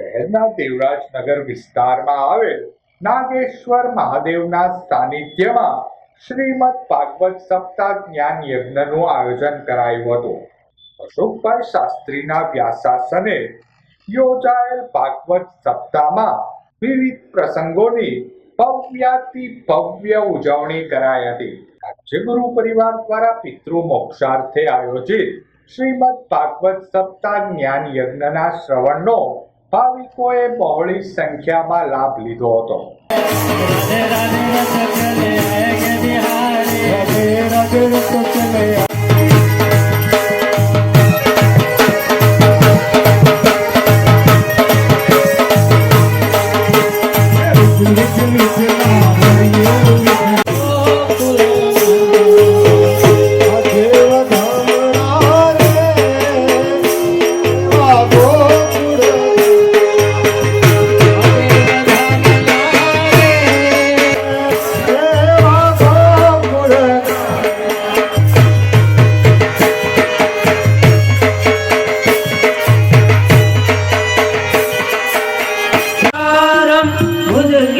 શહેરના દેવરાજનગર વિસ્તારમાં આવેલ નાગેશ્વર મહાદેવના સાનિધ્યમાં શ્રીમદ ભાગવત સપ્તાહ જ્ઞાન યજ્ઞનું આયોજન કરાયું હતું. અશોકભાઈ શાસ્ત્રીના વ્યાસાસને યોજાયેલ ભાગવત સપ્તાહમાં વિવિધ પ્રસંગોની ભવ્યાતિ ભવ્ય ઉજવણી કરાઈ હતી. રાજ્યગુરુ પરિવાર દ્વારા પિતૃ મોક્ષાર્થે આયોજિત શ્રીમદ ભાગવત સપ્તાહ જ્ઞાન યજ્ઞના શ્રવણનો ભાવિકોએ બહોળી સંખ્યામાં લાભ લીધો હતો. 我的。